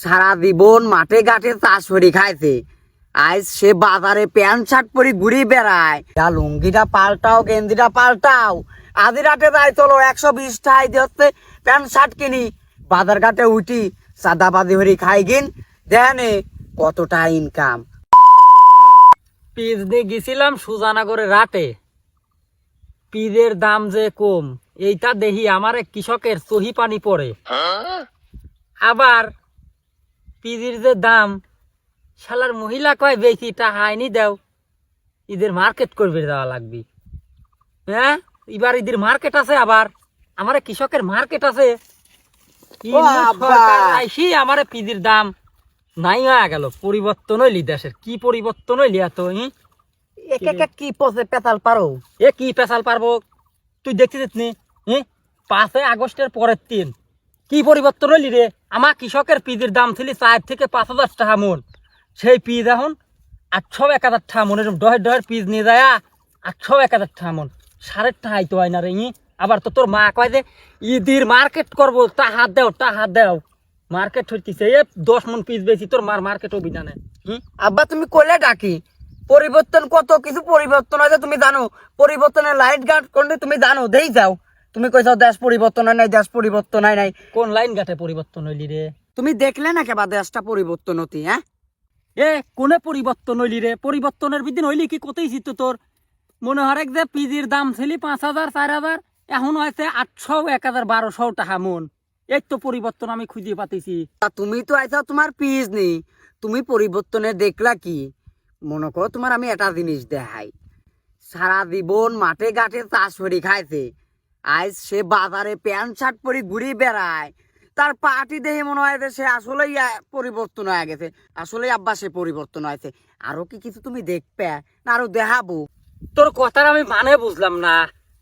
সারা জীবন মাঠে ঘাটে চাষ করে খাইছে। আজ সে বাজারে প্যান্ট শার্ট পরে ঘুরি বেড়ায়। যা লুঙ্গিটা পাল্টাও গেঞ্জিটা পাল্টাও। আধি রাতে যাই চলো একশো বিশ টাই হচ্ছে প্যান্ট শার্ট কিনি। বাজার ঘাটে উঠি সাদাবাদি হরি খাই গিন। দেনে কতটা ইনকাম পিস দিয়ে গেছিলাম সুজানগরে রাতে। পিদের দাম যে কম এইটা দেখি আমার এক কৃষকের সহি পানি পড়ে। আবার পিজির যে দাম শালার মহিলা কয় বেশি টাকা আইনি দাও। ঈদের মার্কেট করবে দেওয়া লাগবে। হ্যাঁ? এবার ঈদের মার্কেট আছে আবার। আমার কৃষকের মার্কেট আছে। আমার পিজির দাম নাই হয়ে গেল। পরিবর্তন হইলি দেশের। কি পরিবর্তন হইলি এত ই? এক এক কি পচে পেতাল পারো? এ কি পেশাল পারব? তুই দেখছিস নি পাঁচই আগস্টের পরের দিন। কি পরিবর্তন হইলি রে? আমার কৃষকের পিজির দাম ছিল চার থেকে পাঁচ হাজার টাকা মন। সেই পিজ এখন আটশো এক হাজার টাকা মন, এরকম ডহের ডহের পিজ নিয়ে যায়, আটশো এক হাজার টাকা মন। সাড়ে টাকাই তো হয় না রে, ই? আবার তো তোর মা কয় যে, ঈদের মার্কেট করব, তা হাত দেও, তা হাত দেও। মার্কেট হইতেছে, এ দশ মন পিস বেশি, তোর মার মার্কেট হবি না হুম আব্বা, তুমি কইলে ডাকি, পরিবর্তন কত? কিছু পরিবর্তন আছে, তুমি জানো। পরিবর্তনের লাইট গার্ড করলে তুমি জানো? দেই যাও। তুমি কইছো দেশ পরিবর্তন হয় নাই দেশ পরিবর্তন হয় নাই। কোন লাইন ঘাটে পরিবর্তন হইলি রে তুমি দেখলে না কেবা দেশটা পরিবর্তন হতি হ্যাঁ এ কোনে পরিবর্তন হইলি রে পরিবর্তনের বিদিন হইলি কি কোথায় ছিল তোর মনে হয় যে পিজির দাম ছিল পাঁচ হাজার চার হাজার এখন হয়েছে আটশো এক হাজার বারোশো টাকা মন। এই তো পরিবর্তন আমি খুঁজে পাতেছি। তা তুমি তো আইসা তোমার পিস নেই তুমি পরিবর্তনে দেখলা কি? মনে করো তোমার আমি একটা জিনিস দেখাই। সারা জীবন মাঠে ঘাটে চাষ করে খাইছে। আজ সে বাজারে প্যান্ট শার্ট পরে ঘুরি বেড়ায়। তার পাটি দেখে মনে হয় যে সে আসলেই পরিবর্তন হয়ে গেছে। আসলেই আব্বা সে পরিবর্তন হয়েছে। আরও কি কিছু তুমি দেখবে? না, আরও দেখাবো। তোর কথার আমি মানে বুঝলাম না।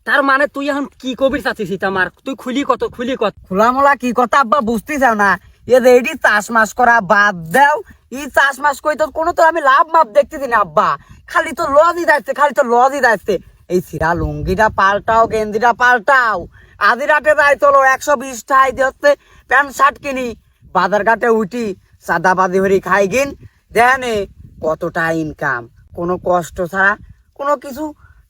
তার মানে তুই এখন কি কবির চাচ্ছিস আমার তুই খুলি কত খুলি কত? খোলামোলা কি কথা আব্বা বুঝতে চাও না। এ রেডি চাষমাস করা বাদ দাও। এই চাষমাস কই তোর কোনো তো আমি লাভ মাপ দেখতেছি না আব্বা। খালি তো লজই যাচ্ছে খালি তো লজই যাচ্ছে এই সিরা লুঙ্গিটা পাল্টাও গেঞ্জিটা পাল্টাও। আধি রাতে যাই চলো একশো বিশ টাই হচ্ছে প্যান্ট শার্ট কিনি। বাজার ঘাটে উঠি সাদাবাদি হরি খাই গিন। দেনে কতটা ইনকাম কোনো কষ্ট ছাড়া কোনো কিছু?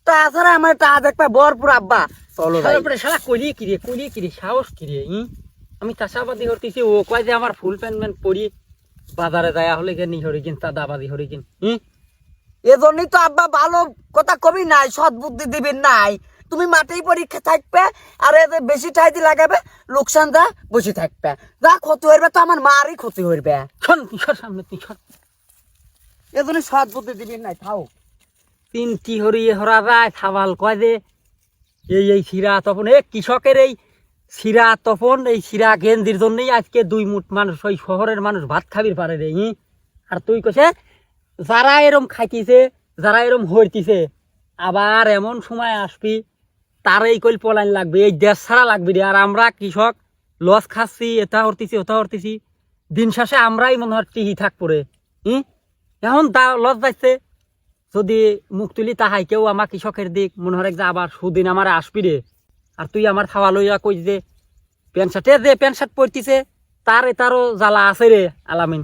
তাছাড়া আমার টাকা দেখবে ভরপুর আব্বা। চলো তারপরে শালা কলিয়ে কিরে কলিয়ে কিরে সাহস কিরে ই? আমি চাষাবাদি করতেছি ও কয় যে আমার ফুল প্যান্ট প্যান্ট পরি বাজারে যায় হলে গিয়ে হরি কিন চাঁদাবাদি হরি কিন ই? এজন্যই তো আব্বা ভালো কথা কবি নাই সৎ বুদ্ধি দিবেন নাই। তুমি মাঠেই পরীক্ষা থাকবে আর এতে বেশি ঠাইতে লাগাবে লোকসান দা বসে থাকবে। যা ক্ষতি হইবে তো আমার মারই ক্ষতি হইবে। শোন তুই সর সামনে তুই সর। এজন্য সৎ বুদ্ধি দিবেন নাই থাও। তিনটি হরিয়ে হরা যায় সাবাল কয় যে এই এই শিরা তপন এ কৃষকের এই শিরা তপন এই শিরা গেন্দির জন্যই আজকে দুই মুঠ মানুষ ওই শহরের মানুষ ভাত খাবির পারে রে আর তুই কছে যারা এরম খাইতিছে, যারা এরম হইতিছে, আবার এমন সময় আসবি তার এই কইল পলাইন লাগবে, এই দেশ ছাড়া লাগবে রে। আর আমরা কৃষক, লস খাচ্ছি, এটা হরতেছি ওটা হরতেছি দিন শেষে আমরাই মনে হয় টিহি থাক পড়ে ই? এখন দা লস যাচ্ছে যদি মুখ তুলি তাহাই, কেউ আমার কৃষকের দিক মনে হয় যে আবার সুদিন আমার আসবি রে। আর তুই আমার খাওয়া লইয়া কই যে, প্যান্ট শার্টে যে প্যান্ট শার্ট পরতিছে, তার এটারও জ্বালা আছে রে, আলামিন।